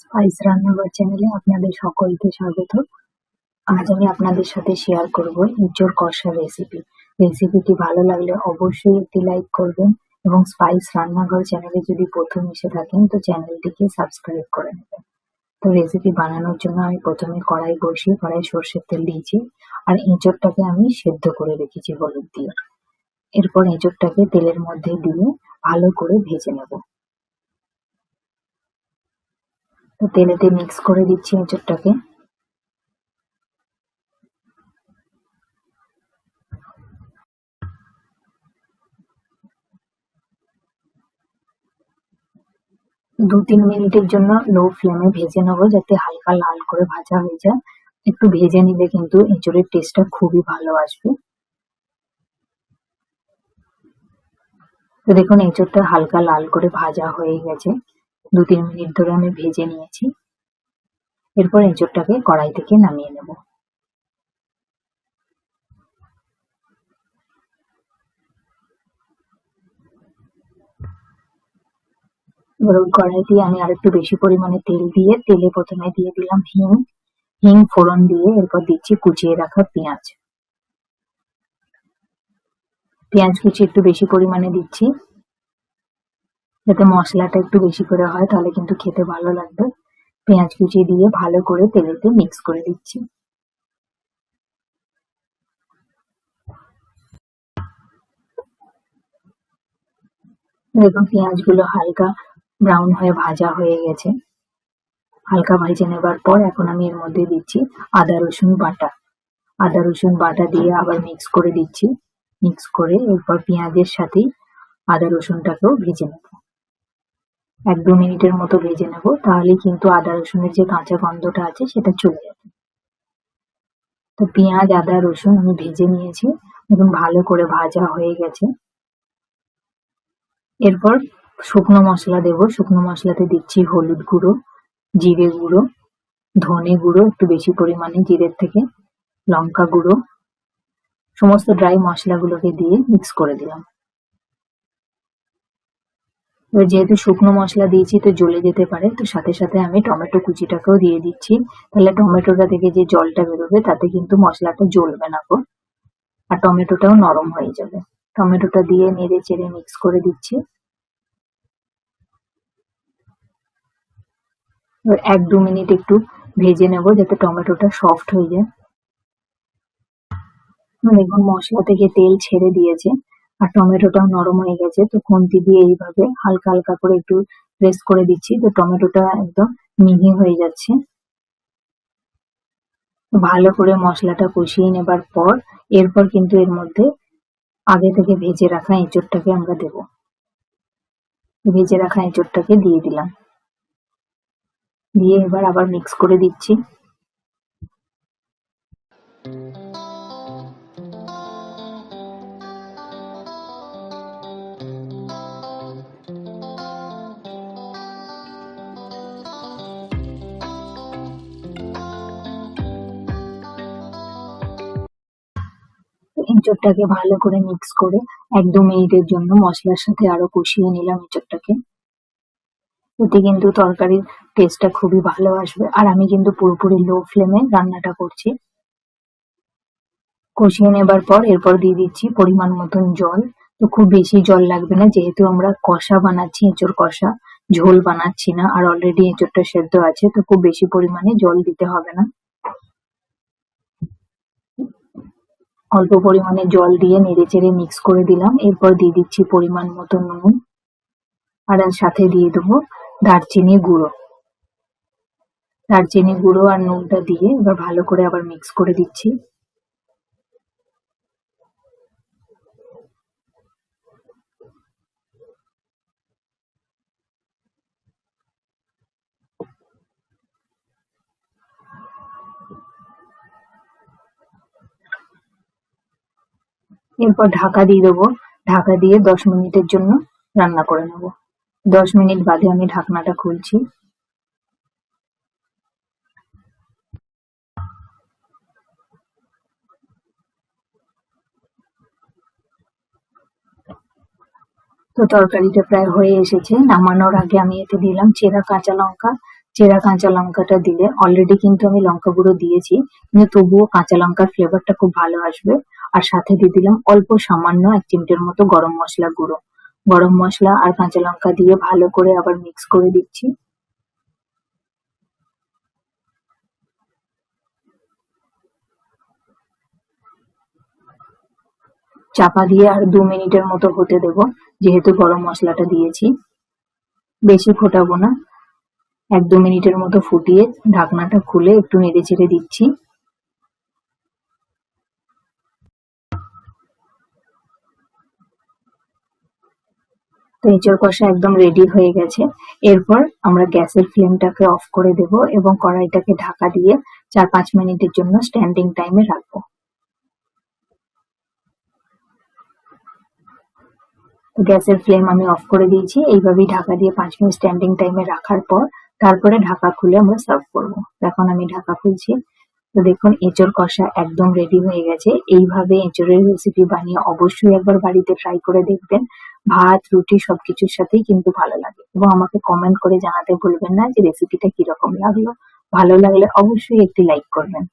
Spice রান্নাঘর চ্যানেলে আপনাদের সকলকে স্বাগত। আজ আমি আপনাদের সাথে শেয়ার করব ইঁচড় কষা রেসিপি রেসিপিটি ভালো লাগলে অবশ্যই একটি লাইক করবেন এবং স্পাইস রান্নাঘর চ্যানেলে যদি প্রথম এসে থাকেন, তো চ্যানেলটিকে সাবস্ক্রাইব করে নেবেন। তো রেসিপি বানানোর জন্য আমি প্রথমে কড়াই বসিয়ে, কড়াই সর্ষের তেল দিয়েছি আর এঁচড়টাকে আমি সেদ্ধ করে রেখেছি হলুদ দিয়ে। এরপর এঁচড়টাকে তেলের মধ্যে দিয়ে ভালো করে ভেজে নেব। তো তেলেতে মিক্স করে দিচ্ছি এঁচড়টাকে। দু তিন মিনিটের জন্য লো ফ্লেমে ভেজে নেব যাতে হালকা লাল করে ভাজা হয়ে যায়। একটু ভেজে নিলে কিন্তু এঁচড়ের টেস্টটা খুবই ভালো আসবে। দেখুন, এঁচড়টা হালকা লাল করে ভাজা হয়ে গেছে। দু তিন মিনিট ধরে আমি ভেজে নিয়েছি। এরপর এঁচড়টাকে কড়াই থেকে নামিয়ে নেব। এবার ওই কড়াইতে আমি আর একটু বেশি পরিমাণে তেল দিয়ে, তেলে প্রথমে দিয়ে দিলাম হিং। হিং ফোড়ন দিয়ে এরপর দিচ্ছি কুচিয়ে রাখা পেঁয়াজ। পেঁয়াজ কুচি একটু বেশি পরিমাণে দিচ্ছি। যাতে মশলাটা একটু বেশি করে হয়, তাহলে কিন্তু খেতে ভালো লাগবে। পেঁয়াজ কুচি দিয়ে ভালো করে তেলেতে মিক্স করে দিচ্ছি। দেখুন, পেঁয়াজগুলো হালকা ব্রাউন হয়ে ভাজা হয়ে গেছে। হালকা ভেজে নেবার পর এখন আমি এর মধ্যে দিচ্ছি আদা, রসুন বাটা। আদা, রসুন বাটা দিয়ে আবার মিক্স করে দিচ্ছি। মিক্স করে এরপর পেঁয়াজের সাথেই আদা, রসুনটাকেও ভেজে নেব। এক দু মিনিটের মতো ভেজে নেব, তাহলেই কিন্তু আদা রসুনের যে কাঁচা গন্ধটা আছে সেটা চলে যাবে। তো পেঁয়াজ, আদা, রসুন আমি ভেজে নিয়েছি এবং ভালো করে ভাজা হয়ে গেছে। এরপর শুকনো মশলা দেব, শুকনো মশলাতে দিচ্ছি হলুদ গুঁড়ো, জিরে গুঁড়ো, ধনে গুঁড়ো, একটু বেশি পরিমাণে জিরের থেকে, লঙ্কা গুঁড়ো, সমস্ত ড্রাই মশলাগুলোকে দিয়ে মিক্স করে দিলাম। যেহেতু শুকনো মশলা দিয়েছি, তো জ্বলে যেতে পারে। তো সাথে সাথে আমি টমেটো কুচিটাকেও দিয়ে দিচ্ছি। তাহলে টমেটোটা থেকে যে জলটা বেরোবে, তাতে কিন্তু মশলাটা জ্বলবে না গো। আর টমেটোটাও নরম হয়ে যাবে। টমেটোটা দিয়ে নেড়ে চেড়ে মিক্স করে দিচ্ছি। এক দু মিনিট একটু ভেজে নেব যাতে টমেটোটা সফট হয়ে যায়। দেখুন, মশলা থেকে তেল ছেড়ে দিয়েছে। আর টমেটোটাও নরম হয়ে গেছে, তো খুন্তি দিয়ে এইভাবে হালকা হালকা করে একটু প্রেস করে দিচ্ছি, তো টমেটোটা একদম মিহি হয়ে যাচ্ছে। ভালো করে মশলাটা কষিয়ে নেবার পর, এরপর কিন্তু এর মধ্যে আগে থেকে ভেজে রাখা এঁচড়টাকে আমরা দেব। ভেজে রাখা এঁচড়টাকে দিয়ে দিলাম। দিয়ে এবার আবার মিক্স করে দিচ্ছি। এঁচড়টাকে ভালো করে মিক্স করে এক দু মিনিটের জন্য মশলার সাথে আরও কষিয়ে নিলাম এঁচড়টাকে এতে কিন্তু তরকারির টেস্টটা খুবই ভালো আসবে। আর আমি কিন্তু পুরোপুরি লো ফ্লেমে রান্নাটা করছি। কষিয়ে নেবার পর এরপর দিয়ে দিচ্ছি পরিমাণ মতন জল। তো খুব বেশি জল লাগবে না, যেহেতু আমরা কষা বানাচ্ছি এঁচড় কষা, ঝোল বানাচ্ছি না। আর অলরেডি এঁচড়টা সেদ্ধ আছে, তো খুব বেশি পরিমাণে জল দিতে হবে না। অল্প পরিমাণে জল দিয়ে নেড়ে চেড়ে মিক্স করে দিলাম। এরপর দিয়ে দিচ্ছি পরিমাণ মতো নুন। আর সাথে দিয়ে দেবো দারচিনি গুঁড়ো। দারচিনি গুঁড়ো আর নুনটা দিয়ে এবার ভালো করে আবার মিক্স করে দিচ্ছি। এরপর ঢাকা দিয়ে দেবো। ঢাকা দিয়ে দশ মিনিটের জন্য রান্না করে নেব। দশ মিনিট বাদে আমি ঢাকনাটা খুলছি। তো তরকারিটা প্রায় হয়ে এসেছে। নামানোর আগে আমি এতে দিলাম চেরা কাঁচা লঙ্কা। চেরা কাঁচা লঙ্কাটা দিলে অলরেডি কিন্তু আমি লঙ্কা গুঁড়ো দিয়েছি, কিন্তু তবুও কাঁচা লঙ্কার ফ্লেভারটা খুব ভালো আসবে। আর সাথে দিয়ে দিলাম অল্প সামান্য এক চিমটের মতো গরম মশলা গুঁড়ো। গরম মশলা আর কাঁচা লঙ্কা দিয়ে ভালো করে আবার মিক্স করে দিচ্ছি। চাপা দিয়ে আর দু মিনিটের মতো হতে দেব, যেহেতু গরম মশলাটা দিয়েছি। বেশি ফোটাবো না। এক দু মিনিটের মতো ফুটিয়ে ঢাকনাটা খুলে একটু নেড়ে চেড়ে দিচ্ছি। তো এঁচড় কষা একদম রেডি হয়ে গেছে। এরপর আমরা গ্যাসের ফ্লেমটাকে অফ করে দেব এবং কড়াইটাকে ঢাকা দিয়ে চার পাঁচ মিনিটের জন্য স্ট্যান্ডিং টাইমে রাখব। গ্যাসের ফ্লেম আমি অফ করে দিয়েছি। এইভাবেই ঢাকা দিয়ে পাঁচ মিনিট স্ট্যান্ডিং টাইমে রাখার পর তারপরে ঢাকা খুলে আমরা সার্ভ করব। এখন আমি ঢাকা খুলছি। তো দেখুন এঁচড় কষা একদম রেডি হয়ে গেছে। এইভাবে এঁচড়ের রেসিপি বানিয়ে অবশ্যই একবার বাড়িতে ট্রাই করে দেখবেন। ভাত, রুটি সবকিছুর সাথেই কিন্তু ভালো লাগে। এবং আমাকে কমেন্ট করে জানাতে ভুলবেন না যে রেসিপিটা কীরকম লাগল। ভালো লাগলে অবশ্যই একটি লাইক করবেন।